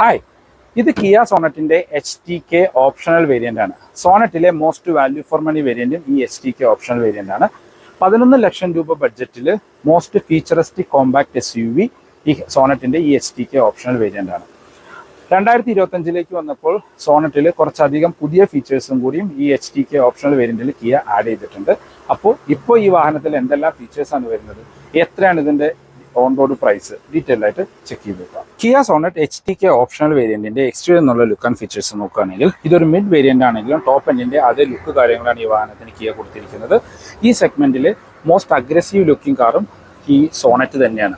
Hi ഇത് Kia സോണറ്റിന്റെ H T K optional variant ആണ്. സോണറ്റിലെ മോസ്റ്റ് വാല്യൂ ഫോർ മണി വേരിയന്റും ഈ H T K optional variant ആണ്. പതിനൊന്ന് ലക്ഷം രൂപ ബഡ്ജറ്റിൽ most featuristic compact S U V ഈ സോണറ്റിന്റെ ഈ H T K optional variant ആണ്. രണ്ടായിരത്തി ഇരുപത്തഞ്ചിലേക്ക് വന്നപ്പോൾ സോണറ്റിൽ കുറച്ചധികം പുതിയ ഫീച്ചേഴ്സും കൂടിയും ഈ എച്ച് ടി കെ ഓപ്ഷണൽ വേരിയന്റിൽ കിയ ആഡ് ചെയ്തിട്ടുണ്ട്. അപ്പോൾ ഇപ്പോൾ ഈ വാഹനത്തിൽ എന്തെല്ലാം ഫീച്ചേഴ്സാണ് വരുന്നത്? എത്രയാണ് ഇതിന്റെ ഓൺ റോഡ് പ്രൈസ് ഡീറ്റെയിൽ ആയിട്ട് ചെക്ക് ചെയ്ത് നോക്കാം Kia Sonet H T K optional വേരിയന്റിന്റെ exterior എന്നുള്ള ലുക്ക് ആൻഡ് ഫീച്ചേഴ്സ് നോക്കുകയാണെങ്കിൽ ഇതൊരു മിഡ് വേരിയന്റ് ആണെങ്കിലും ടോപ്പ് എൻഡിന്റെ അതേ ലുക്ക് കാര്യങ്ങളാണ് ഈ വാഹനത്തിന് കിയ കൊടുത്തിരിക്കുന്നത്. ഈ സെഗ്മെന്റിൽ മോസ്റ്റ് അഗ്രസീവ് ലുക്കിംഗ് കാറും ഈ സോണറ്റ് തന്നെയാണ്.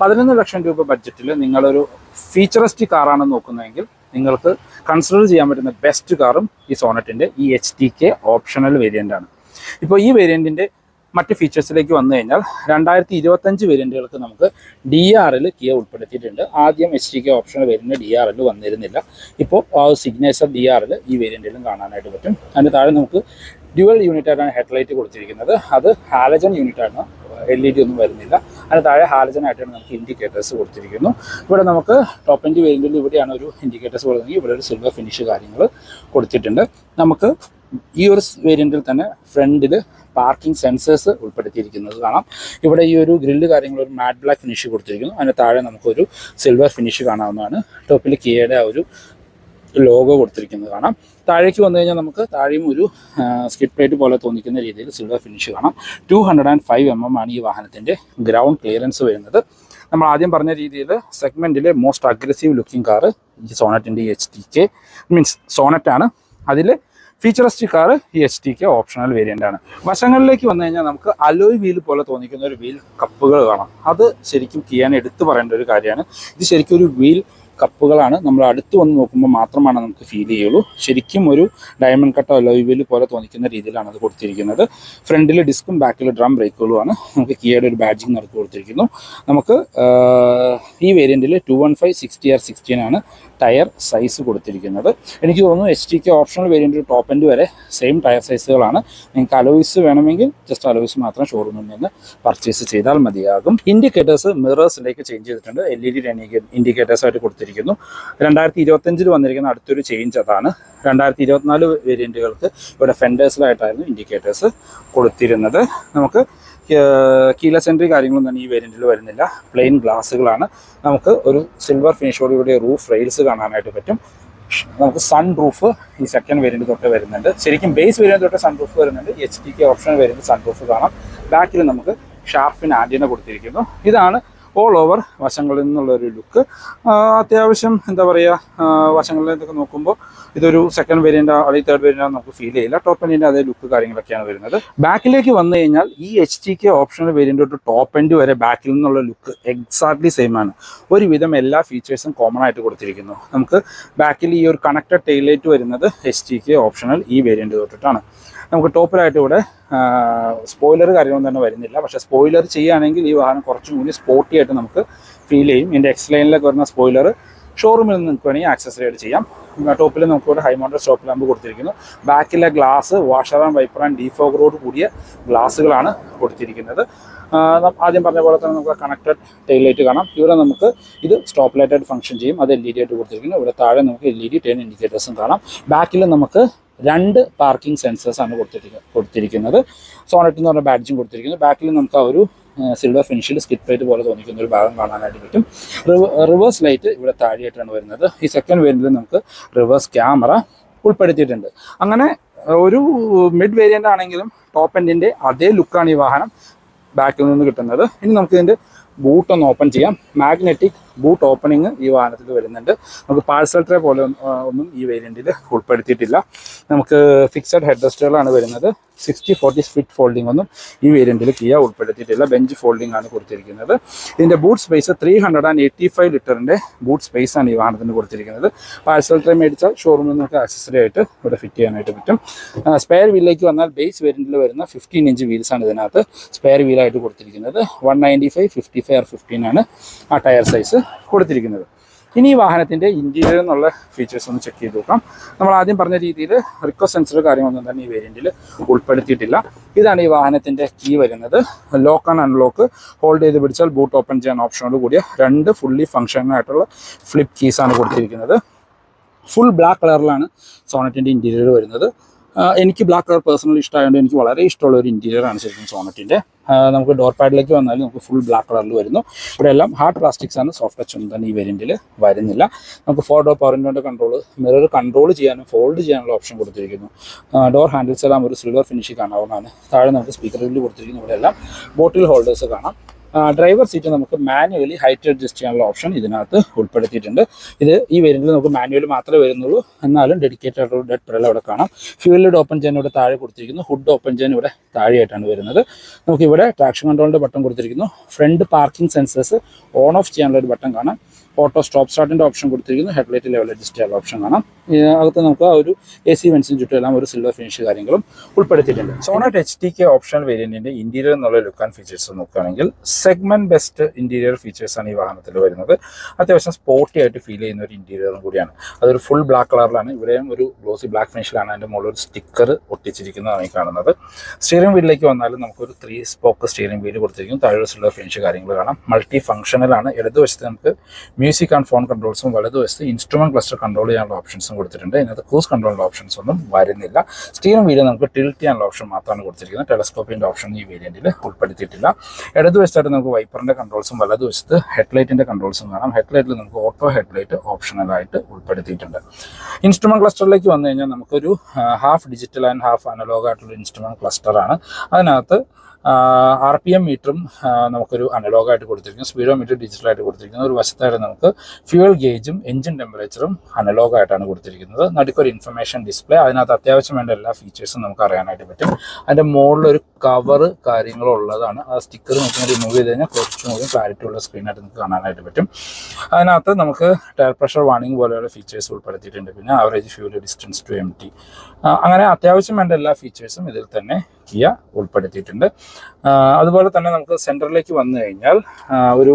പതിനൊന്ന് ലക്ഷം രൂപ ബഡ്ജറ്റിൽ നിങ്ങളൊരു ഫീച്ചറിസ്റ്റ് കാറാണ് നോക്കുന്നതെങ്കിൽ നിങ്ങൾക്ക് കൺസിഡർ ചെയ്യാൻ പറ്റുന്ന ബെസ്റ്റ് കാറും ഈ സോണറ്റിന്റെ ഈ H T K optional variant ആണ്. ഇപ്പോൾ ഈ വേരിയന്റിന്റെ മറ്റ് ഫീച്ചേഴ്സിലേക്ക് വന്നു കഴിഞ്ഞാൽ രണ്ടായിരത്തി ഇരുപത്തഞ്ച് വേരിയന്റുകൾക്ക് നമുക്ക് ഡി ആറിൽ കിയ ഉൾപ്പെടുത്തിയിട്ടുണ്ട്. ആദ്യം S T K optional variant D ആറിൽ വന്നിരുന്നില്ല. ഇപ്പോൾ സിഗ്നേച്ചർ ഡി ആറിൽ ഈ വേരിയന്റിലും കാണാനായിട്ട് പറ്റും. അതിന് താഴെ നമുക്ക് ഡ്യുവൽ യൂണിറ്റ് ആയിട്ടാണ് ഹെഡ്ലൈറ്റ് കൊടുത്തിരിക്കുന്നത്. അത് ഹാലജൻ യൂണിറ്റാണ് എൽ ഇ ഡി ഒന്നും വരുന്നില്ല. അതിന് താഴെ ഹാലജൻ ആയിട്ടാണ് നമുക്ക് ഇൻഡിക്കേറ്റേഴ്സ് കൊടുത്തിരിക്കുന്നു. ഇവിടെ നമുക്ക് ടോപ്പ് എൻഡ് വേരിയന്റിൽ ഇവിടെയാണ് ഒരു ഇൻഡിക്കേറ്റേഴ്സ് കൊടുക്കുന്നത്. ഇവിടെ ഒരു സിൽവർ ഫിനിഷ് കാര്യങ്ങൾ കൊടുത്തിട്ടുണ്ട്. നമുക്ക് ഈ ഒരു വേരിയന്റിൽ തന്നെ ഫ്രണ്ടിൽ പാർക്കിംഗ് സെൻസേഴ്സ് ഉൾപ്പെടുത്തിയിരിക്കുന്നത് കാണാം. ഇവിടെ ഈ ഒരു ഗ്രില്ല് കാര്യങ്ങൾ ഒരു മാറ്റ് ബ്ലാക്ക് ഫിനിഷ് കൊടുത്തിരിക്കുന്നു. അതിന് താഴെ നമുക്കൊരു സിൽവർ ഫിനിഷ് കാണാവുന്നതാണ്. ടോപ്പിൽ കിയയുടെ ആ ഒരു ലോഗോ കൊടുത്തിരിക്കുന്നത് കാണാം. താഴേക്ക് വന്നു കഴിഞ്ഞാൽ നമുക്ക് താഴെയും ഒരു സ്കിഡ് പ്ലേറ്റ് പോലെ തോന്നിക്കുന്ന രീതിയിൽ സിൽവർ ഫിനിഷ് കാണാം. Two hundred and five M M ആണ് ഈ വാഹനത്തിന്റെ ഗ്രൗണ്ട് ക്ലിയറൻസ് വരുന്നത്. നമ്മൾ ആദ്യം പറഞ്ഞ രീതിയിൽ സെഗ്മെന്റിലെ മോസ്റ്റ് അഗ്രസീവ് ലുക്കിംഗ് ഈ സോണറ്റിന്റെ എച്ച് ടി കെ മീൻസ് സോണറ്റാണ് അതിൽ ഫീച്ചറിസ്റ്റിക് കാർ ഈ H T K optional variant ആണ്. വശങ്ങളിലേക്ക് വന്നു കഴിഞ്ഞാൽ നമുക്ക് അലോയ് വീൽ പോലെ തോന്നിക്കുന്ന ഒരു വീൽ കപ്പുകൾ കാണാം. അത് ശരിക്കും കിയാൻ എടുത്തു പറയേണ്ട ഒരു കാര്യമാണ്. ഇത് ശരിക്കും ഒരു വീൽ കപ്പുകളാണ് നമ്മൾ അടുത്ത് വന്ന് നോക്കുമ്പോൾ മാത്രമാണ് നമുക്ക് ഫീൽ ചെയ്യുള്ളൂ. ശരിക്കും ഒരു ഡയമണ്ട് കട്ടോ അലോയ് വീൽ പോലെ തോന്നിക്കുന്ന രീതിയിലാണ് അത് കൊടുത്തിരിക്കുന്നത്. ഫ്രണ്ടിൽ ഡിസ്കും ബാക്കിൽ ഡ്രം ബ്രേക്കുകളുമാണ് നമുക്ക് കിയയുടെ ഒരു ബാഡ്ജിങ് നടത്തി കൊടുത്തിരിക്കുന്നു. നമുക്ക് ഈ വേരിയന്റിൽ two one five sixty R sixteen ആണ്. ടയർ സൈസ് കൊടുത്തിരിക്കുന്നത്. എനിക്ക് തോന്നുന്നു H T K optional variant top end വരെ സെയിം ടയർ സൈസുകളാണ് നിങ്ങൾക്ക് അലോയിസ് വേണമെങ്കിൽ ജസ്റ്റ് അലോയിസ് മാത്രം ഷോറൂമിൽ നിന്ന് പർച്ചേസ് ചെയ്താൽ മതിയാകും. ഇൻഡിക്കേറ്റേഴ്സ് മിറേഴ്സിലേക്ക് ചേഞ്ച് ചെയ്തിട്ടുണ്ട്. എൽ ഇ ഡി ഇൻഡിക്കേറ്റേഴ്സായിട്ട് കൊടുത്തിരിക്കുന്നു. രണ്ടായിരത്തി ഇരുപത്തഞ്ചിൽ വന്നിരിക്കുന്ന അടുത്തൊരു ചേഞ്ച് അതാണ്. രണ്ടായിരത്തി ഇരുപത്തിനാല് വേരിയന്റുകൾക്ക് ഇവിടെ ഫെൻഡേഴ്സിലായിട്ടായിരുന്നു ഇൻഡിക്കേറ്റേഴ്സ് കൊടുത്തിരുന്നത്. നമുക്ക് കീല സെൻട്രി കാര്യങ്ങളൊന്നും ഈ വേരിയന്റിൽ വരുന്നില്ല. പ്ലെയിൻ ഗ്ലാസ്സുകളാണ് നമുക്ക് ഒരു സിൽവർ ഫിനിഷോടുകൂടിയ റൂഫ് റെയിൽസ് കാണാനായിട്ട് പറ്റും. നമുക്ക് സൺ റൂഫ് ഈ സെക്കൻഡ് വേരിയന്റ് തൊട്ട് വരുന്നുണ്ട്. ശരിക്കും ബേസ് വേരിയന്റ് തൊട്ട് സൺ റൂഫ് വരുന്നുണ്ട്. H D K option variant sun roof കാണാം ബാക്കിൽ നമുക്ക് ഷാർഫിൻ ആന്റിന കൊടുത്തിരിക്കുന്നു. ഇതാണ് ഓൾ ഓവർ വശങ്ങളിൽ നിന്നുള്ളൊരു ലുക്ക് അത്യാവശ്യം എന്താ പറയുക വശങ്ങളിൽ നിന്നൊക്കെ നോക്കുമ്പോൾ ഇതൊരു സെക്കൻഡ് വേരിയന്റ് അല്ലെങ്കിൽ തേർഡ് വേരിയന്റ് നമുക്ക് ഫീൽ ചെയ്യില്ല. ടോപ്പ് എൻഡിന്റെ അതേ ലുക്ക് കാര്യങ്ങളൊക്കെയാണ് വരുന്നത്. ബാക്കിലേക്ക് വന്നു കഴിഞ്ഞാൽ ഈ H T K optional variant തൊട്ട് ടോപ്പ് എൻഡ് വരെ ബാക്കിൽ നിന്നുള്ള ലുക്ക് എക്സാക്ട്ലി സെയിം ആണ്. ഒരുവിധം എല്ലാ ഫീച്ചേഴ്സും കോമൺ ആയിട്ട് കൊടുത്തിരിക്കുന്നു. നമുക്ക് ബാക്കിൽ ഈ ഒരു കണക്റ്റഡ് ടൈലൈറ്റ് വരുന്നത് എച്ച് ടി കെ ഓപ്ഷണൽ ഈ വേരിയന്റ് തൊട്ടിട്ടാണ്. നമുക്ക് ടോപ്പിലായിട്ട് ഇവിടെ സ്പോയിലർ കാര്യങ്ങളൊന്നും തന്നെ വരുന്നില്ല. പക്ഷേ സ്പോയിലർ ചെയ്യുകയാണെങ്കിൽ ഈ വാഹനം കുറച്ചും കൂടി സ്പോർട്ടി ആയിട്ട് നമുക്ക് ഫീൽ ചെയ്യും. ഇതിന്റെ എക്സ് ലൈനിലൊക്കെ വരുന്ന സ്പോയിലർ ഷോറൂമിൽ നിന്ന് നിങ്ങൾക്ക് വേണമെങ്കിൽ ആയിട്ട് ചെയ്യാം. ടോപ്പിൽ നമുക്ക് ഇവിടെ ഹൈ മൗണ്ടഡ് സ്റ്റോപ്പ് ലാമ്പ് കൊടുത്തിരിക്കുന്നു. ബാക്കിലെ glass washer and wiper and ഡീഫോഗറോട് കൂടിയ ഗ്ലാസ്സുകളാണ് കൊടുത്തിരിക്കുന്നത്. ആദ്യം പറഞ്ഞ പോലെ തന്നെ നമുക്ക് കണക്റ്റഡ് ടെയിൽ ലൈറ്റ് കാണാം. ഇവിടെ നമുക്ക് ഇത് സ്റ്റോപ്പ് ലൈറ്റ് ആയിട്ട് ഫംഗ്ഷൻ ചെയ്യും. അത് എൽ ഇ ഡി ആയിട്ട് കൊടുത്തിരിക്കുന്നു. ഇവിടെ താഴെ നമുക്ക് എൽ ഇ ഡി ടെൻ ഇൻഡിക്കേറ്റേഴ്സും കാണാം. ബാക്കിൽ നമുക്ക് രണ്ട് പാർക്കിംഗ് സെൻസേഴ്സ് ആണ് കൊടുത്തിരിക്കുന്നത് കൊടുത്തിരിക്കുന്നത്. സോണറ്റ് എന്ന് പറഞ്ഞ ബാഡ്ജും കൊടുത്തിരിക്കുന്നു. ബാക്കിൽ നമുക്ക് ആ ഒരു സിൽവർ ഫിനിഷിൽ സ്കിറ്റ് പ്ലേറ്റ് പോലെ തോന്നിക്കുന്ന ഒരു ഭാഗം കാണാനായിട്ട് പറ്റും. റിവേഴ്സ് ലൈറ്റ് ഇവിടെ താഴെയായിട്ടാണ് വരുന്നത്. ഈ സെക്കൻഡ് വേരിയന്റിൽ നമുക്ക് റിവേഴ്സ് ക്യാമറ ഉൾപ്പെടുത്തിയിട്ടുണ്ട്. അങ്ങനെ ഒരു മിഡ് വേരിയന്റ് ആണെങ്കിലും ടോപ്പ് എൻഡിന്റെ അതേ ലുക്കാണ് ഈ വാഹനം ബാക്കിൽ നിന്ന് കിട്ടുന്നത്. ഇനി നമുക്ക് ഇതിന്റെ ബൂട്ട് ഒന്ന് ഓപ്പൺ ചെയ്യാം. മാഗ്നറ്റിക് ബൂട്ട് ഓപ്പണിങ് ഈ വാഹനത്തിൽ വരുന്നുണ്ട്. നമുക്ക് പാഴ്സൽ ട്രേ പോലെ ഒന്നും, ഈ വേരിയന്റിൽ ഉൾപ്പെടുത്തിയിട്ടില്ല. നമുക്ക് ഫിക്സഡ് ഹെഡ് റെസ്റ്റുകളാണ് വരുന്നത്. സിക്സ്റ്റി ഫോർട്ടി സ്പിറ്റ് ഫോൾഡിംഗ് ഒന്നും ഈ വേരിയന്റിൽ കിയ ഉൾപ്പെടുത്തിയിട്ടില്ല. ബെഞ്ച് ഫോൾഡിംഗ് ആണ് കൊടുത്തിരിക്കുന്നത്. ഇതിന്റെ boot space three hundred and eighty five ലിറ്ററിന്റെ ബൂട്ട് സ്പേസ് ആണ് ഈ വാഹനത്തിന് കൊടുത്തിരിക്കുന്നത്. പാഴ്സൽ ട്രേ മേടിച്ചാൽ ഷോറൂമിൽ നിങ്ങൾക്ക് ആക്സസറി ആയിട്ട് ഇവിടെ ഫിറ്റ് ചെയ്യാനായിട്ട് പറ്റും. സ്പെയർ വീലിലേക്ക് വന്നാൽ ബേസ് വേരിയന്റിൽ വരുന്ന ഫിഫ്റ്റീൻ ഇഞ്ച് വീൽസ് ആണ് ഇതിനകത്ത് സ്പെയർ വീലായിട്ട് കൊടുത്തിരിക്കുന്നത്. One ninety five fifty five R fifteen ആണ് ആ ടയർ സൈസ് കൊടുത്തിരിക്കുന്നത്. ഇനി ഈ വാഹനത്തിന്റെ ഇന്റീരിയർ എന്നുള്ള ഫീച്ചേഴ്സ് ഒന്ന് ചെക്ക് ചെയ്ത് നോക്കാം. നമ്മൾ ആദ്യം പറഞ്ഞ രീതിയിൽ റിക്വസ് സെൻസർ കാര്യങ്ങളൊന്നും തന്നെ ഈ വേരിയന്റിൽ ഉൾപ്പെടുത്തിയിട്ടില്ല. ഇതാണ് ഈ വാഹനത്തിന്റെ കീ വരുന്നത്. ലോക്ക് ആൻഡ് അൺലോക്ക് ഹോൾഡ് ചെയ്ത് പിടിച്ചാൽ ബൂട്ട് ഓപ്പൺ ചെയ്യാൻ ഓപ്ഷനോട് കൂടിയ രണ്ട് ഫുള്ളി ഫങ്ഷനായിട്ടുള്ള ഫ്ലിപ്പ് കീസാണ് കൊടുത്തിരിക്കുന്നത്. ഫുൾ ബ്ലാക്ക് കളറിലാണ് സോണറ്റിന്റെ ഇന്റീരിയർ വരുന്നത്. എനിക്ക് ബ്ലാക്ക് കളർ പേഴ്സണലി ഇഷ്ടമായതുകൊണ്ട് എനിക്ക് വളരെ ഇഷ്ടമുള്ള ഒരു ഇന്റീരിയർ ആണ് ശരിക്കും സോണറ്റിന്റെ നമുക്ക് ഡോർ പാഡിലേക്ക് വന്നാൽ നമുക്ക് ഫുൾ ബ്ലാക്ക് കളറിൽ വരുന്നു. ഇവിടെ എല്ലാം ഹാർഡ് പ്ലാസ്റ്റിക്സ് ആണ് സോഫ്റ്റ് ടച്ച് ഒന്നും തന്നെ ഈ വേരിയന്റിൽ വരുന്നില്ല. നമുക്ക് ഫോർ ഡോർ പവർ വിൻഡോന്റെ കൺട്രോൾ മിറർ കൺട്രോൾ ചെയ്യാനും ഫോൾഡ് ചെയ്യാനുള്ള ഓപ്ഷൻ കൊടുത്തിരിക്കുന്നു. ഡോർ ഹാൻഡിൽസ് എല്ലാം ഒരു സിൽവർ ഫിനിഷ് കാണാവുന്നതാണ്. താഴെ നമുക്ക് ഗ്രില്ല് കൊടുത്തിരിക്കുന്നു ഇവിടെ എല്ലാം ബോട്ടിൽ ഹോൾഡേഴ്സ് കാണാം. ഡ്രൈവർ സീറ്റ് നമുക്ക് മാനുവലി ഹൈറ്റ് അഡ്ജസ്റ്റ് ചെയ്യാനുള്ള ഓപ്ഷൻ ഇതിനകത്ത് ഉൾപ്പെടുത്തിയിട്ടുണ്ട്. ഇത് ഈ വേരിയന്റിൽ നമുക്ക് മാനുവൽ മാത്രമേ വരുന്നുള്ളൂ. എന്നാലും ഡെഡിക്കേറ്റഡ് ആയിട്ടുള്ള ഡെഡ് പെഡൽ അവിടെ കാണാം. ഫ്യൂലിഡ് ഓപ്പൺ ചെയ്യാൻ ഇവിടെ താഴെ കൊടുത്തിരിക്കുന്നു. ഹുഡ് ഓപ്പൺ ചെയ്യാൻ ഇവിടെ താഴെയായിട്ടാണ് വരുന്നത്. നമുക്ക് ഇവിടെ ട്രാക്ഷൻ കൺട്രോളിന്റെ ബട്ടൺ കൊടുത്തിരിക്കുന്നു. Front parking sensors on off ചെയ്യാനുള്ള ഒരു ബട്ടൺ കാണാം. ഓട്ടോ സ്റ്റോപ്പ് സ്റ്റാർട്ടിന്റെ ഓപ്ഷൻ കൊടുത്തിരിക്കുന്നു. ഹെഡ്ലൈറ്റ് ലെവൽ അഡ്ജസ്റ്റ് ചെയ്യാനുള്ള ഓപ്ഷൻ കാണാം. അകത്ത് നമുക്ക് ആ ഒരു എ സി വെൻസിന് ചുറ്റും എല്ലാം ഒരു സിൽവർ ഫിനിഷ് കാര്യങ്ങളും ഉൾപ്പെടുത്തിയിട്ടുണ്ട്. Sonet H T K optional വേരിയന്റിന്റെ interior എന്നുള്ള ലുക്ക് ആൻഡ് ഫീച്ചേഴ്സ് നോക്കുകയാണെങ്കിൽ സെഗ്മെന്റ് ബെസ്റ്റ് ഇന്റീരിയർ ഫീച്ചേഴ്സാണ് ഈ വാഹനത്തിൽ വരുന്നത്. അത്യാവശ്യം സ്പോർട്ടി ആയിട്ട് ഫീൽ ചെയ്യുന്ന ഒരു ഇന്റീരിയറും കൂടിയാണ്. അതൊരു ഫുൾ ബ്ലാക്ക് കളറിലാണ് ഇവിടെയും ഒരു ഗ്ലോസി ബ്ലാക്ക് ഫിനിഷിലാണ് അതിന്റെ മുകളിൽ ഒരു സ്റ്റിക്കർ ഒട്ടിച്ചിരിക്കുന്നതാണ് ഈ കാണുന്നത്. സ്റ്റിയറിംഗ് വീലിലേക്ക് വന്നാലും നമുക്കൊരു ത്രീ സ്പോക്ക് സ്റ്റിയറിംഗ് വീൽ കൊടുത്തിരിക്കും താഴെ സിൽവർ ഫിനിഷ് കാര്യങ്ങൾ കാണാം. മൾട്ടി ഫംഗ്ഷനലാണ് ഇടതുവശത്ത് നമുക്ക് മ്യൂസിക് ആൻഡ് ഫോൺ കൺട്രോൾസും വലതുവശത്ത് ഇൻസ്ട്രുമെന്റ് ക്ലസ്റ്റർ കൺട്രോൾ ചെയ്യാനുള്ള ഓപ്ഷൻസും കൊടുത്തിട്ടുണ്ട്. ഇതിനകത്ത് ക്രൂസ് കൺട്രോളിന്റെ ഓപ്ഷൻസ് ഒന്നും വരുന്നില്ല. സ്റ്റീറിംഗ് വീൽ നമുക്ക് ടിൽറ്റ് ചെയ്യാനുള്ള ഓപ്ഷൻ മാത്രമാണ് കൊടുത്തിരിക്കുന്നത്. ടെലസ്കോപ്പിന്റെ ഓപ്ഷൻ ഈ വേരിയന്റിൽ ഉൾപ്പെടുത്തിയിട്ടില്ല. ഇടതുവശത്തായിട്ട് നമുക്ക് വൈപ്പറിന്റെ കൺട്രോൾസും വലതുവശത്ത് ഹെഡ്ലൈറ്റിന്റെ കൺട്രോൾസും കാണാം. ഹെഡ്ലൈറ്റിൽ നമുക്ക് ഓട്ടോ ഹെഡ്ലൈറ്റ് ഓപ്ഷണലായിട്ട് ഉൾപ്പെടുത്തിയിട്ടുണ്ട്. ഇൻസ്ട്രുമെന്റ് ക്ലസ്റ്ററിലേക്ക് വന്നു കഴിഞ്ഞാൽ നമുക്കൊരു half digital and half analogue ആയിട്ടുള്ള ഇൻസ്ട്രുമെന്റ് ക്ലസ്റ്ററാണ് അതിനകത്ത് ആർ പി എം മീറ്ററും നമുക്കൊരു അനലോഗായിട്ട് കൊടുത്തിരിക്കുന്നു സ്പീഡോ മീറ്റർ ഡിജിറ്റലായിട്ട് കൊടുത്തിരിക്കുന്നു. ഒരു വശത്തായിട്ട് നമുക്ക് ഫ്യൂവൽ ഗേജും എഞ്ചിൻ ടെമ്പറേച്ചറും അനലോഗായിട്ടാണ് കൊടുത്തിരിക്കുന്നത്. നടുക്കൊരു ഇൻഫർമേഷൻ ഡിസ്പ്ലേ അതിനകത്ത് അത്യാവശ്യം വേണ്ട എല്ലാ ഫീച്ചേഴ്സും നമുക്ക് അറിയാനായിട്ട് പറ്റും. അതിന്റെ മുകളിലൊരു കവറ് കാര്യങ്ങളും ഉള്ളതാണ്. ആ സ്റ്റിക്കർ നമുക്ക് റിമൂവ് ചെയ്ത് കഴിഞ്ഞാൽ കുറച്ചും കൂടി ക്ലാരിറ്റി ഉള്ള സ്ക്രീനായിട്ട് നമുക്ക് കാണാനായിട്ട് പറ്റും. അതിനകത്ത് നമുക്ക് ടയർ പ്രഷർ വാണിംഗ് പോലെയുള്ള ഫീച്ചേഴ്സ് ഉൾപ്പെടുത്തിയിട്ടുണ്ട്. പിന്നെ average fuel distance to empty അങ്ങനെ അത്യാവശ്യം വേണ്ട എല്ലാ ഫീച്ചേഴ്സും ഇതിൽ തന്നെ കിയ ഉൾപ്പെടുത്തിയിട്ടുണ്ട്. അതുപോലെ തന്നെ നമുക്ക് സെന്ററിലേക്ക് വന്നു കഴിഞ്ഞാൽ ഒരു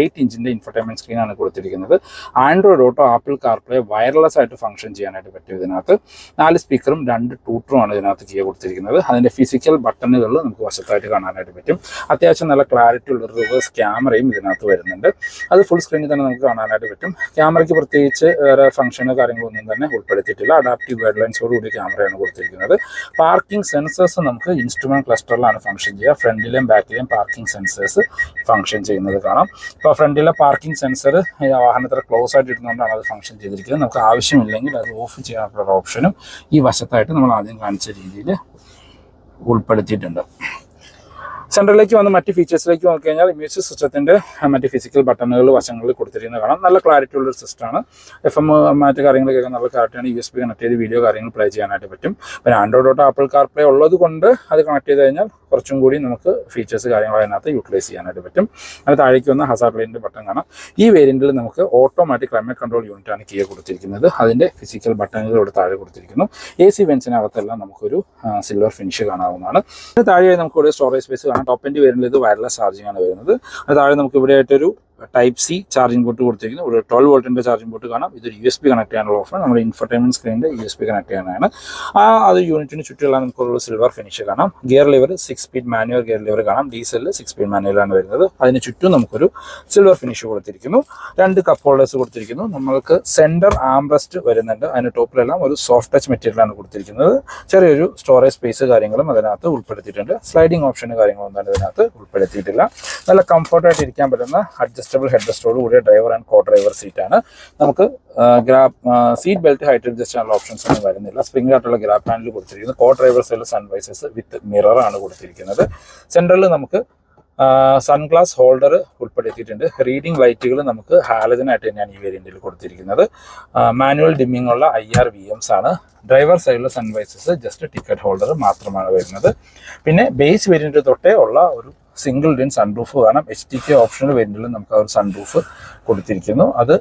എയ്റ്റ് ഇഞ്ചിന്റെ ഇൻഫർടൈൻമെന്റ് സ്ക്രീനാണ് കൊടുത്തിരിക്കുന്നത്. Android Auto Apple CarPlay wireless ആയിട്ട് ഫംഗ്ഷൻ ചെയ്യാനായിട്ട് പറ്റും ഇതിനകത്ത്. നാല് സ്പീക്കറും രണ്ട് ട്യൂട്ടറുമാണ് ഇതിനകത്ത് കിയ കൊടുത്തിരിക്കുന്നത്. അതിന്റെ ഫിസിക്കൽ ബട്ടണുകൾ നമുക്ക് വശത്തായിട്ട് കാണാനായിട്ട് പറ്റും. അത്യാവശ്യം നല്ല ക്ലാരിറ്റി ഉള്ള റിവേഴ്സ് ക്യാമറയും ഇതിനകത്ത് വരുന്നുണ്ട്. അത് ഫുൾ സ്ക്രീനിൽ തന്നെ നമുക്ക് കാണാനായിട്ട് പറ്റും. ക്യാമറയ്ക്ക് പ്രത്യേകിച്ച് വേറെ ഫംഗ്ഷനോ കാര്യങ്ങളൊന്നും തന്നെ ഉൾപ്പെടുത്തിയിട്ടില്ല. അഡാപ്റ്റീവ് ഗൈഡ് ലൈൻസോടുകൂടി ക്യാമറയാണ് കൊടുത്തിരിക്കുന്നത്. പാർക്കിംഗ് സെൻസേഴ്സ് നമുക്ക് ഇൻസ്ട്രുമെന്റ് ക്ലസ്റ്ററിലാണ് ഫംഗ്ഷൻ ചെയ്യുക. ഫ്രണ്ടിലെയും ബാക്കിലെയും പാർക്കിംഗ് സെൻസേഴ്സ് ഫംഗ്ഷൻ ചെയ്യുന്നത് കാണാം. ഇപ്പോൾ ഫ്രണ്ടിലെ പാർക്കിംഗ് സെൻസർ വാഹനത്തിൽ ക്ലോസ് ആയിട്ട് ഇടുന്നതുകൊണ്ടാണ് അത് ഫംഗ്ഷൻ ചെയ്തിരിക്കുന്നത്. നമുക്ക് ആവശ്യമില്ലെങ്കിൽ അത് ഓഫ് ചെയ്യാനുള്ള ഓപ്ഷനും ഈ വശത്തായിട്ട് നമ്മൾ ആദ്യം കാണിച്ച രീതിയിൽ ഉൾപ്പെടുത്തിയിട്ടുണ്ട്. സെൻട്രലിലേക്ക് വന്ന് മറ്റ് ഫീച്ചേഴ്സിലേക്ക് നോക്കി കഴിഞ്ഞാൽ ഇമേജ് സിസ്റ്റത്തിന്റെ മറ്റ് ഫിസിക്കൽ ബട്ടണുകൾ വശങ്ങളിൽ കൊടുത്തിരിക്കുന്നത് കാണാം. നല്ല ക്ലാരിറ്റി ഉള്ളൊരു സിസ്റ്റമാണ് എഫ് എം മറ്റ് കാര്യങ്ങൾ കേൾക്കാൻ നല്ല ക്ലാരിറ്റിയാണ് യു എസ് ബി കണക്ട് ചെയ്ത് വീഡിയോ കാര്യങ്ങൾ പ്ലേ ചെയ്യാനായിട്ട് പറ്റും. പിന്നെ Android Auto Apple CarPlay ഉള്ളത് കൊണ്ട് അത് കണക്ട് ചെയ്ത് കഴിഞ്ഞാൽ കുറച്ചും കൂടി നമുക്ക് ഫീച്ചേഴ്സ് കാര്യങ്ങൾ അതിനകത്ത് യൂട്ടിലൈസ് ചെയ്യാനായിട്ട് പറ്റും. അത് താഴേക്ക് വന്ന ഹസാർഡ് ലൈനിന്റെ ബട്ടൺ കാണാം. ഈ വേരിയന്റിൽ നമുക്ക് ഓട്ടോമാറ്റിക് ക്ലൈമറ്റ് കൺട്രോൾ യൂണിറ്റാണ് കീ കൊടുത്തിരിക്കുന്നത്. അതിന്റെ ഫിസിക്കൽ ബട്ടണുകൾ ഇവിടെ താഴെ കൊടുത്തിരിക്കുന്നു. എ സി വെൻസിനകത്തെല്ലാം നമുക്കൊരു സിൽവർ ഫിനിഷ് കാണാവുന്നതാണ്. അതിന് താഴെ നമുക്ക് ഒരു സ്റ്റോറേജ് സ്പേസ് കാണാം ടോപ്പ് എൻഡ് വരുന്നത് വയർലെസ് ചാർജിംഗ് ആണ് വരുന്നത്. അത് താഴെ നമുക്ക് ഇവിടെ ആയിട്ടൊരു ടൈപ്പ് സി ചാർജിംഗ് പോർട്ട് കൊടുത്തിരിക്കുന്നു ഒരു ട്വൽവ് വോൾട്ടിന്റെ ചാർജിംഗ് പോർട്ട് കാണാം. ഇതൊരു യു എസ് ബി കണക്ട് ചെയ്യാനുള്ള ഓഫർ നമ്മുടെ ഇൻഫർടൈൻമെന്റ് സ്ക്രീനിന്റെ യു എസ് ബി കണക്ട് ചെയ്യാനാണ്. ആ അത് യൂണിറ്റിന് ചുറ്റുമുള്ള നമുക്കുള്ള സിൽവർ ഫിനിഷ് കാണാം. Gear lever six speed manual gear lever കാണാം. ഡീസലിൽ സിക്സ് സ്പീഡ് മാനുവലാണ് വരുന്നത്. അതിന് ചുറ്റും നമുക്കൊരു സിൽവർ ഫിനിഷ് കൊടുത്തിരിക്കുന്നു. രണ്ട് കപ്പ് ഹോൾഡേഴ്സ് കൊടുത്തിരിക്കുന്നു. നമ്മൾക്ക് സെന്റർ ആംബ്രസ്റ്റ് വരുന്നുണ്ട്. അതിന് ടോപ്പിലെല്ലാം ഒരു സോഫ്റ്റ് ടച്ച് മെറ്റീരിയലാണ് കൊടുത്തിരിക്കുന്നത്. ചെറിയൊരു സ്റ്റോറേജ് സ്പേസ് കാര്യങ്ങളും അതിനകത്ത് ഉൾപ്പെടുത്തിയിട്ടുണ്ട്. സ്ലൈഡിംഗ് ഓപ്ഷന് കാര്യങ്ങളൊന്നും തന്നെ ഇതിനകത്ത് ഉൾപ്പെടുത്തിയിട്ടില്ല. നല്ല കംഫർട്ടായിട്ട് ഇരിക്കാൻ പറ്റുന്ന അഡ്ജസ്റ്റബിൾ ഹെഡ് റെസ്റ്റോട് കൂടിയ driver and co driver seat ആണ്. നമുക്ക് grab seat belt height adjust ചെയ്യാനുള്ള ഓപ്ഷൻസ് ഒന്നും വരുന്നില്ല. സ്പ്രിംഗ് ആയിട്ടുള്ള ഗ്രാബ് പാനൽ കൊടുത്തിരിക്കുന്നത് കോ ഡ്രൈവർ സൈഡിൽ സൺവൈസസ് വിത്ത് മിറർ ആണ് കൊടുത്തിരിക്കുന്നത്. സെൻട്രലിൽ നമുക്ക് സൺഗ്ലാസ് ഹോൾഡർ ഉൾപ്പെടുത്തിയിട്ടുണ്ട്. റീഡിംഗ് ലൈറ്റുകൾ നമുക്ക് ഹാലജനായിട്ട് തന്നെയാണ് ഈ വേരിയന്റിൽ കൊടുത്തിരിക്കുന്നത്. മാനുവൽ ഡിമ്മിംഗ് ഉള്ള ഐ ആർ വി എംസ് ആണ്. ഡ്രൈവർ സൈഡിലെ സൺവൈസസ് ജസ്റ്റ് ടിക്കറ്റ് ഹോൾഡർ മാത്രമാണ് വരുന്നത്. പിന്നെ ബേസ് വേരിയന്റ് തൊട്ടേ ഉള്ള ഒരു സിംഗിൾ ഡിൻ സൺറൂഫ് കാണാം എച്ച് ടി കെ ഓപ്ഷണൽ വേരിയന്റിൽ നമുക്ക് ആ ഒരു സൺറൂഫ് കൊടുത്തിരിക്കുന്നു. അത്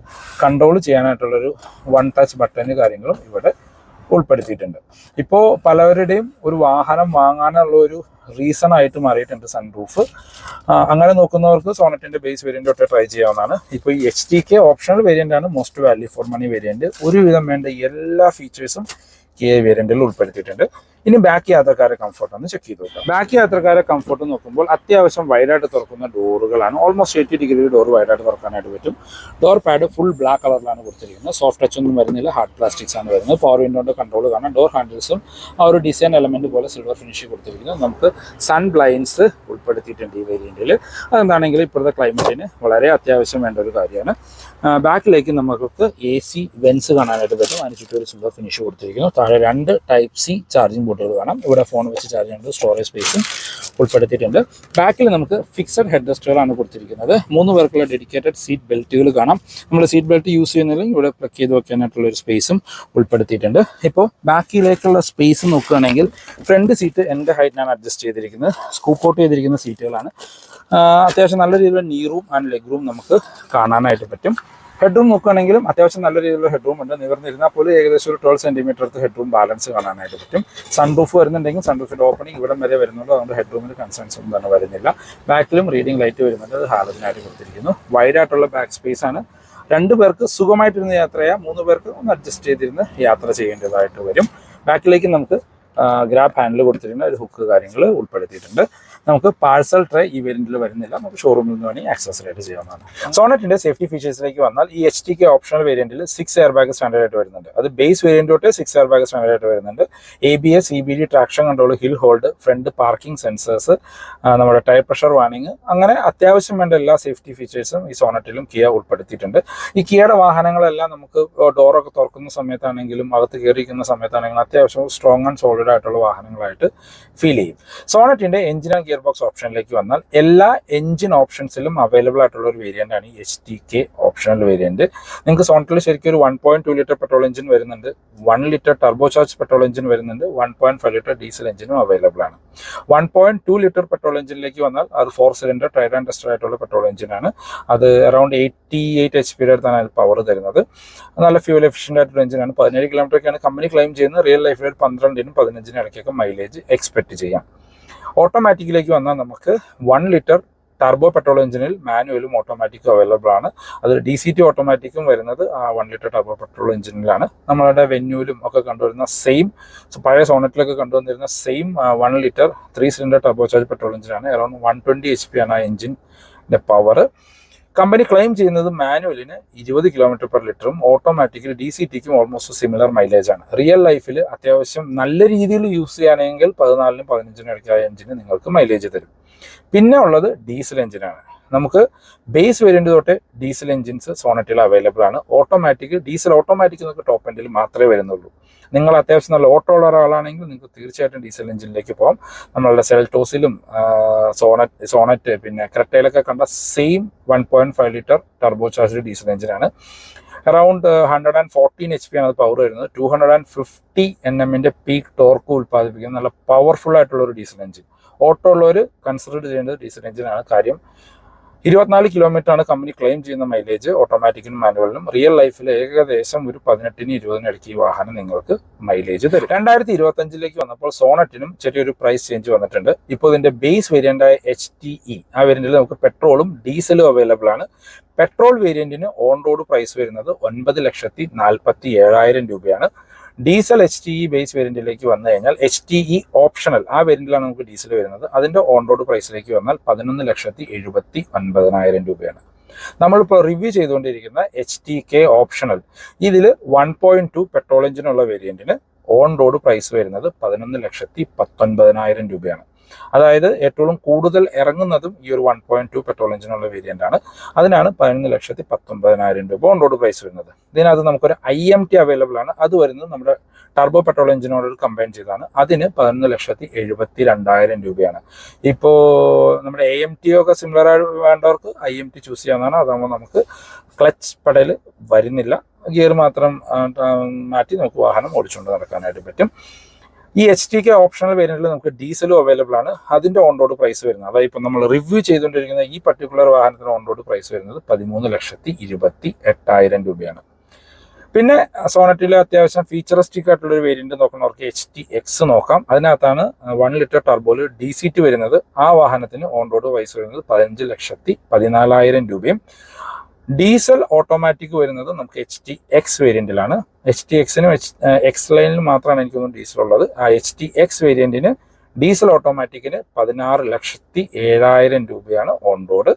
കൺട്രോൾ ചെയ്യാനായിട്ടുള്ളൊരു വൺ ടച്ച് ബട്ടന് കാര്യങ്ങളും ഇവിടെ ഉൾപ്പെടുത്തിയിട്ടുണ്ട്. ഇപ്പോൾ പലവരുടെയും ഒരു വാഹനം വാങ്ങാനുള്ള ഒരു റീസൺ ആയിട്ട് മാറിയിട്ടുണ്ട് സൺറൂഫ് അങ്ങനെ നോക്കുന്നവർക്ക് സോണറ്റിന്റെ ബേസ് വേരിയന്റ് തൊട്ട് ട്രൈ ചെയ്യാവുന്നതാണ്. ഇപ്പോൾ ഈ H T K optional variant ആണ് most value for money variant ഒരുവിധം വേണ്ട എല്ലാ ഫീച്ചേഴ്സും കെ വേരിയന്റിൽ ഉൾപ്പെടുത്തിയിട്ടുണ്ട്. ഇനി ബാക്ക് യാത്രക്കാരെ കംഫർട്ട് ഒന്ന് ചെക്ക് ചെയ്ത് നോക്കാം. ബാക്ക് യാത്രക്കാരെ കംഫർട്ട് നോക്കുമ്പോൾ അത്യാവശ്യം വൈഡായിട്ട് തുറക്കുന്ന ഡോറുകളാണ്. ഓൾമോസ്റ്റ് എയ്റ്റി ഡിഗ്രി ഡോർ വൈഡായിട്ട് തുറക്കാനായിട്ട് പറ്റും. ഡോർ പാഡ് ഫുൾ ബ്ലാക്ക് കളറിലാണ് കൊടുത്തിരിക്കുന്നത്. സോഫ്റ്റ് ടച്ച് ഒന്നും വരുന്നില്ല. ഹാർഡ് പ്ലാസ്റ്റിക്സ് ആണ് വരുന്നത്. പവർ വിൻഡോന്റെ കൺട്രോൾ കാണാം. ഡോർ ഹാൻഡിൽസും ആ ഒരു ഡിസൈൻ എലമെന്റ് പോലെ സിൽവർ ഫിനിഷ് കൊടുത്തിരിക്കുന്നത്. നമുക്ക് സൺ ബ്ലൈൻസ് ഉൾപ്പെടുത്തിയിട്ടുണ്ട് ഈ വേരിയന്റിൽ അതെന്താണെങ്കിലും ഇപ്പോഴത്തെ ക്ലൈമറ്റിന് വളരെ അത്യാവശ്യം വേണ്ട ഒരു കാര്യമാണ്. ബാക്കിലേക്ക് നമുക്ക് എ സി വെൻസ് കാണാനായിട്ട് പറ്റും. അതിന് ചുറ്റും ഒരു സിൽവർ ഫിനിഷ് കൊടുത്തിരിക്കുന്നു. താഴെ രണ്ട് ടൈപ്പ് സി ചാർജിങ് ബോർഡുകൾ കാണാം. ഇവിടെ ഫോൺ വെച്ച് ചാർജ് ചെയ്യുന്നത് സ്റ്റോറേജ് സ്പേസും ഉൾപ്പെടുത്തിയിട്ടുണ്ട്. ബാക്കിൽ നമുക്ക് ഫിക്സഡ് ഹെഡ് റെസ്റ്റുകളാണ് കൊടുത്തിരിക്കുന്നത്. മൂന്ന് പേർക്കുള്ള ഡെഡിക്കേറ്റഡ് സീറ്റ് ബെൽറ്റുകൾ കാണാം. നമ്മൾ സീറ്റ് ബെൽറ്റ് യൂസ് ചെയ്യുന്നില്ലെങ്കിൽ ഇവിടെ പ്ലഗ് ചെയ്ത് വെക്കാനായിട്ടുള്ള ഒരു സ്പേസും ഉൾപ്പെടുത്തിയിട്ടുണ്ട്. ഇപ്പോൾ ബാക്കിയിലേക്കുള്ള സ്പേസ് നോക്കുകയാണെങ്കിൽ ഫ്രണ്ട് സീറ്റ് എന്റെ ഹൈറ്റിനാണ് അഡ്ജസ്റ്റ് ചെയ്തിരിക്കുന്നത്. സ്കൂപ്പ് ഔട്ട് ചെയ്തിരിക്കുന്ന സീറ്റുകളാണ് അത്യാവശ്യം നല്ല രീതിയിലുള്ള നീ റൂം ആൻഡ് ലെഗ് റൂം നമുക്ക് കാണാനായിട്ട് പറ്റും. ഹെഡ് റൂം നോക്കുകയാണെങ്കിലും അത്യാവശ്യം നല്ല രീതിയിലുള്ള ഹെഡ് റൂം ഉണ്ട്. നിവർന്നിരുന്നാൽ പോലും ഏകദേശം ഒരു ട്വൽവ് സെന്റിമീറ്റർ അടുത്ത് ഹെഡ് റൂം ബാലൻസ് കാണാനായിട്ട് പറ്റും. സൺറൂഫ് വരുന്നുണ്ടെങ്കിൽ സൺറൂഫിന്റെ ഓപ്പണിംഗ് ഇവിടം വരെ വരുന്നുള്ളൂ. അതുകൊണ്ട് ഹെഡ് റൂമിൽ കൺസേൺസ് ഒന്നും തന്നെ വരുന്നില്ല. ബാക്കിലും റീഡിംഗ് ലൈറ്റ് വരുന്നുണ്ട്. അത് ഹാലജിനായിട്ട് കൊടുത്തിരിക്കുന്നു. വൈഡ് ആയിട്ടുള്ള ബാക്ക് സ്പേസ് ആണ്. രണ്ടു പേർക്ക് സുഖമായിട്ടിരുന്ന് യാത്ര ചെയ്യാം. മൂന്ന് പേർക്ക് ഒന്ന് അഡ്ജസ്റ്റ് ചെയ്തിരുന്ന് യാത്ര ചെയ്യേണ്ടതായിട്ട് വരും. ബാക്കിലേക്ക് നമുക്ക് ഗ്രാബ് ഹാൻഡിൽ കൊടുത്തിരുന്ന ഒരു ഹുക്ക് കാര്യങ്ങൾ ഉൾപ്പെടുത്തിയിട്ടുണ്ട്. നമുക്ക് പാഴ്സൽ ട്രേ ഈ വേരിയന്റിൽ വരുന്നില്ല. നമുക്ക് ഷോറൂമിൽ നിന്ന് വേണമെങ്കിൽ ആക്സസറി ആയിട്ട് ചെയ്യാവുന്നതാണ്. സോണറ്റിന്റെ സേഫ്റ്റി ഫീച്ചേഴ്സിലേക്ക് വന്നാൽ ഈ എച്ച് ടി കെ ഓപ്ഷണൽ വേരിയന്റിൽ സിക്സ് എയർ ബാഗ് സ്റ്റാൻഡേർഡ് ആയിട്ട് വരുന്നുണ്ട്. അത് ബേസ് വേരിയന്റ് തൊട്ട് സിക്സ് എയർ ബാഗ് സ്റ്റാൻഡേർഡ് ആയിട്ട് വരുന്നുണ്ട്. A B S E B D traction control hill hold front parking sensors നമ്മുടെ ടയർ പ്രഷർ വാണിംഗ് അങ്ങനെ അത്യാവശ്യം വേണ്ട എല്ലാ സേഫ്റ്റി ഫീച്ചേഴ്സും ഈ സോണറ്റിലും കിയ ഉൾപ്പെടുത്തിയിട്ടുണ്ട്. ഈ കിയയുടെ വാഹനങ്ങളെല്ലാം നമുക്ക് ഡോറൊക്കെ തുറക്കുന്ന സമയത്താണെങ്കിലും അകത്ത് കയറിയിരിക്കുന്ന സമയത്താണെങ്കിലും അത്യാവശ്യം സ്ട്രോങ് ആൻഡ് സോളിഡ് ആയിട്ടുള്ള വാഹനങ്ങളായിട്ട് ഫീൽ ചെയ്യും. സോണറ്റിന്റെ എഞ്ചിൻ ഗിയർ ബോക്സ് ഓപ്ഷനിലേക്ക് വന്നാൽ എല്ലാ എഞ്ചിൻ ഓപ്ഷൻസിലും അവൈലബിൾ ആയിട്ടുള്ള ഒരു വേരിയന്റ് ആണ് H T K optional variant നിങ്ങൾക്ക് സോണറ്റിൽ ശരിക്കും ഒരു one point two litre petrol engine വരുന്നുണ്ട്. One litre turbo charge petrol engine വരുന്നുണ്ട് one point five litre diesel എഞ്ചിനും available ആണ്. One point two litre petrol എഞ്ചിനിലേക്ക് വന്നാൽ അത് four cylinder tried and tested ആയിട്ടുള്ള പെട്രോൾ എഞ്ചിനാണ് അത് അറൌണ്ട് എയ്റ്റി എയ്റ്റ് എച്ച് പിയുടെ അടുത്താണ് അതിൽ പവർ തരുന്നത്. നല്ല ഫ്യൂൽ എഫിഷ്യന്റ് ആയിട്ടുള്ള എഞ്ചിനാണ് പതിനേഴ് കിലോമീറ്റർ ഒക്കെയാണ് കമ്പനി ക്ലെയിം ചെയ്യുന്നത്. റിയൽ ലൈഫിൽ ഒരു പന്ത്രണ്ടിനും പതിനഞ്ചിനും ഇടയ്ക്കൊക്കെ മൈലേജ് എക്സ്പെക്ട് ചെയ്യാം. ഓട്ടോമാറ്റിക്കിലേക്ക് വന്നാൽ നമുക്ക് വൺ ലിറ്റർ ടർബോ പെട്രോൾ എഞ്ചിനിൽ മാനുവലും ഓട്ടോമാറ്റിക്കും അവൈലബിൾ ആണ്. അത് ഡി സി ടി ഓട്ടോമാറ്റിക്കും വരുന്നത് ആ വൺ ലിറ്റർ ടർബോ പെട്രോൾ എഞ്ചിനിലാണ് നമ്മളുടെ വെന്യൂലും ഒക്കെ കണ്ടുവരുന്ന സെയിം പഴയ സോണറ്റിലൊക്കെ കണ്ടുവന്നിരുന്ന same one litre three cylinder turbo charge petrol എഞ്ചിനാണ് around one twenty H P ആണ് ആ എഞ്ചിന്റെ പവർ കമ്പനി ക്ലെയിം ചെയ്യുന്നത് മാനുവലിന് ഇരുപത് കിലോമീറ്റർ പെർ ലിറ്ററും ഓട്ടോമാറ്റിക്കിൽ ഡി സി ടിക്കും ഓൾമോസ്റ്റ് സിമിലർ മൈലേജ് ആണ്. റിയൽ ലൈഫിൽ അത്യാവശ്യം നല്ല രീതിയിൽ യൂസ് ചെയ്യാനെങ്കിൽ പതിനാലിനും പതിനഞ്ചിനും ഇടയ്ക്കായ എഞ്ചിന് നിങ്ങൾക്ക് മൈലേജ് തരും. പിന്നെ ഉള്ളത് ഡീസൽ എഞ്ചിനാണ് നമുക്ക് ബേസ് വേരിയന്റ് തൊട്ട് ഡീസൽ എഞ്ചിൻസ് സോണറ്റിൽ അവൈലബിൾ ആണ്. ഓട്ടോമാറ്റിക് ഡീസൽ ഓട്ടോമാറ്റിക് നിങ്ങൾക്ക് ടോപ്പ് എൻഡിൽ മാത്രമേ വരുന്നുള്ളൂ. നിങ്ങൾ അത്യാവശ്യം നല്ല ഓട്ടോ ഉള്ള ഒരാളാണെങ്കിൽ നിങ്ങൾക്ക് തീർച്ചയായിട്ടും ഡീസൽ എഞ്ചിനിലേക്ക് പോകാം. നമ്മളുടെ സെൽറ്റോസിലും സോണറ്റ് സോണറ്റ് പിന്നെ ക്രെറ്റയിലൊക്കെ കണ്ട same one point five litre turbo charge diesel എഞ്ചിനാണ് around hundred and fourteen H P ആണ് അത് പവർ വരുന്നത്. Two hundred and fifty N എമ്മിന്റെ പീക്ക് ടോർക്ക് ഉൽപ്പാദിപ്പിക്കുന്ന നല്ല പവർഫുൾ ആയിട്ടുള്ള ഒരു ഡീസൽ എഞ്ചിൻ ഓട്ടോ ഉള്ളവർ കൺസിഡർ ചെയ്യേണ്ടത് ഡീസൽ എഞ്ചിനാണ് കാര്യം ഇരുപത്തിനാല് കിലോമീറ്റർ ആണ് കമ്പനി ക്ലെയിം ചെയ്യുന്ന മൈലേജ് ഓട്ടോമാറ്റിക്കിനും മാനുവലിനും റിയൽ ലൈഫിൽ ഏകദേശം ഒരു പതിനെട്ടിന് ഇരുപതിന് ഇടയ്ക്ക് ഈ വാഹനം നിങ്ങൾക്ക് മൈലേജ് തരും. രണ്ടായിരത്തി ഇരുപത്തി അഞ്ചിലേക്ക് വന്നപ്പോൾ സോണറ്റിനും ചെറിയൊരു പ്രൈസ് ചേഞ്ച് വന്നിട്ടുണ്ട്. ഇപ്പോൾ ഇതിന്റെ ബേസ് വേരിയന്റ് ആയ എച്ച് ടി ഇ ആ വേരിയന്റിൽ നമുക്ക് പെട്രോളും ഡീസലും അവൈലബിൾ ആണ്. പെട്രോൾ വേരിയന്റിന് ഓൺ റോഡ് പ്രൈസ് വരുന്നത് ഒൻപത് ലക്ഷത്തി നാൽപ്പത്തി ഏഴായിരം രൂപയാണ്. Diesel H T E base വേരിയന്റിലേക്ക് വന്നു കഴിഞ്ഞാൽ എച്ച് ടി ഇ ഓപ്ഷണൽ ആ വേരിയന്റിലാണ് നമുക്ക് ഡീസൽ വരുന്നത്. അതിന്റെ ഓൺ റോഡ് പ്രൈസിലേക്ക് വന്നാൽ പതിനൊന്ന് ലക്ഷത്തി എഴുപത്തി ഒൻപതിനായിരം രൂപയാണ്. നമ്മളിപ്പോൾ റിവ്യൂ ചെയ്തുകൊണ്ടിരിക്കുന്ന എച്ച് ടി കെ ഓപ്ഷണൽ ഇതിൽ വൺ പോയിന്റ് ടു പെട്രോൾ എഞ്ചിനുള്ള വേരിയന്റിന് ഓൺ റോഡ് പ്രൈസ് വരുന്നത് പതിനൊന്ന് ലക്ഷത്തി പത്തൊൻപതിനായിരം രൂപയാണ്. അതായത് ഏറ്റവും കൂടുതൽ ഇറങ്ങുന്നതും ഈ ഒരു വൺ പോയിന്റ് ടു പെട്രോൾ എഞ്ചിനുള്ള വേരിയന്റ് ആണ്. അതിനാണ് പതിനൊന്ന് ലക്ഷത്തി പത്തൊമ്പതിനായിരം രൂപ ഓൺറോഡ് പ്രൈസ് വരുന്നത്. ഇതിനകത്ത് നമുക്കൊരു ഐ എം ടി അവൈലബിൾ ആണ്. അത് വരുന്നത് നമ്മുടെ ടർബോ പെട്രോൾ എഞ്ചിനോട് കമ്പയർ ചെയ്താണ് അതിന് പതിനൊന്ന് ലക്ഷത്തി എഴുപത്തി രണ്ടായിരം രൂപയാണ്. ഇപ്പോൾ നമ്മുടെ എ എം ടി ഒക്കെ സിമിലർ വേണ്ടവർക്ക് ഐ എം ടി ചൂസ് ചെയ്യാവുന്നതാണ്. അതാകുമ്പോൾ നമുക്ക് ക്ലച്ച് പടയിൽ വരുന്നില്ല. ഗിയർ മാത്രം മാറ്റി നമുക്ക് വാഹനം ഓടിച്ചുകൊണ്ട് നടക്കാനായിട്ട് പറ്റും. ഈ എച്ച് ടി കെ ഓപ്ഷണൽ വേരിയന്റിൽ നമുക്ക് ഡീസലും അവൈലബിൾ ആണ്. അതിന്റെ ഓൺ റോഡ് പ്രൈസ് വരുന്നത്. അതായത് ഇപ്പം നമ്മൾ റിവ്യൂ ചെയ്തുകൊണ്ടിരിക്കുന്ന ഈ പർട്ടിക്കുലർ വാഹനത്തിന് ഓൺ റോഡ് പ്രൈസ് വരുന്നത് പതിമൂന്ന് ലക്ഷത്തി ഇരുപത്തി എട്ടായിരം രൂപയാണ്. പിന്നെ സോണറ്റിലെ അത്യാവശ്യം ഫീച്ചറിസ്റ്റിക് ആയിട്ടുള്ള ഒരു വേരിയന്റ് നോക്കുന്നവർക്ക് എച്ച് ടി എക്സ് നോക്കാം. അതിനകത്താണ് വൺ ലിറ്റർ ടർബോയിൽ ഡി സി ടി വരുന്നത്. ആ വാഹനത്തിന് ഓൺ റോഡ് പ്രൈസ് വരുന്നത് പതിനഞ്ച് ലക്ഷത്തി പതിനാലായിരം രൂപയും. ഡീസൽ ഓട്ടോമാറ്റിക് വരുന്നത് നമുക്ക് എച്ച് ടി എക്സ് വേരിയന്റിലാണ്. എച്ച് ടി എക്സിനും എച്ച് എക്സ് ലൈനിലും മാത്രമാണ് എനിക്കൊന്നും ഡീസൽ ഉള്ളത്. ആ എച്ച് ടി എക്സ് വേരിയന്റിന് ഡീസൽ ഓട്ടോമാറ്റിക്കിന് പതിനാറ് ലക്ഷത്തി ഏഴായിരം രൂപയാണ് ഓൺ റോഡ്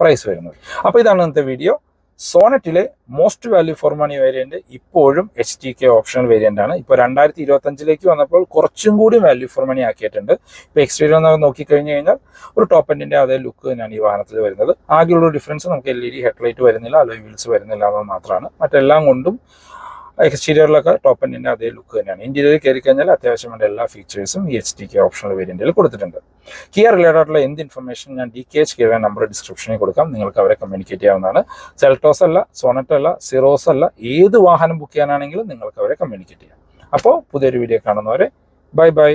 പ്രൈസ് വരുന്നത്. അപ്പോൾ ഇതാണ് ഇന്നത്തെ video. സോണറ്റിലെ most value for money variant ഇപ്പോഴും H T K optional variant ആണ്. ഇപ്പോൾ രണ്ടായിരത്തി ഇരുപത്തി അഞ്ചിലേക്ക് വന്നപ്പോൾ കുറച്ചും കൂടി വാല്യൂ ഫോർ മണി ആക്കിയിട്ടുണ്ട്. ഇപ്പോൾ എക്സ്റ്റീരിയർ എന്ന് നോക്കിക്കഴിഞ്ഞ് കഴിഞ്ഞാൽ ഒരു ടോപ്പ് എൻഡിന്റെ അതേ ലുക്ക് തന്നെയാണ് ഈ വാഹനത്തിൽ വരുന്നത്. ആകെയുള്ള ഡിഫറൻസ് നമുക്ക് എൽ ഇ ഡി ഹെഡ്ലൈറ്റ് വരുന്നില്ല അലോയ് വീൽസ് വരുന്നില്ല എന്നത് മാത്രമാണ്. മറ്റെല്ലാം കൊണ്ടും എക്സ്റ്റീരിയറിലൊക്കെ ടോപ്പ് എൻഡിന്റെ അതേ ലുക്ക് തന്നെയാണ്. ഇന്റീരിയർ കയറി കഴിഞ്ഞാൽ അത്യാവശ്യം വേണ്ട എല്ലാ ഫീച്ചേഴ്സും ഈ എച്ച് ടി കെ ഓപ്ഷണൽ വേരിയന്റിൽ കൊടുത്തിട്ടുണ്ട്. കിയർ റിലേറ്റഡ് ആയിട്ടുള്ള എന്ത് ഇൻഫർമേഷൻ ഞാൻ ഡി കെ എച്ച് കിയുടെ നമ്പർ ഡിസ്ക്രിപ്ഷനിൽ കൊടുക്കാം. നിങ്ങൾക്ക് അവരെ കമ്മ്യൂണിക്കേറ്റ് ചെയ്യാവുന്നതാണ്. സെൽട്ടോസ് അല്ല സോണറ്റ് അല്ല സിറോസ് അല്ല ഏത് വാഹനം ബുക്ക് ചെയ്യാനാണെങ്കിലും നിങ്ങൾക്ക് അവരെ കമ്മ്യൂണിക്കേറ്റ് ചെയ്യാം. അപ്പോൾ പുതിയൊരു വീഡിയോ കാണുന്നവരെ ബൈ ബൈ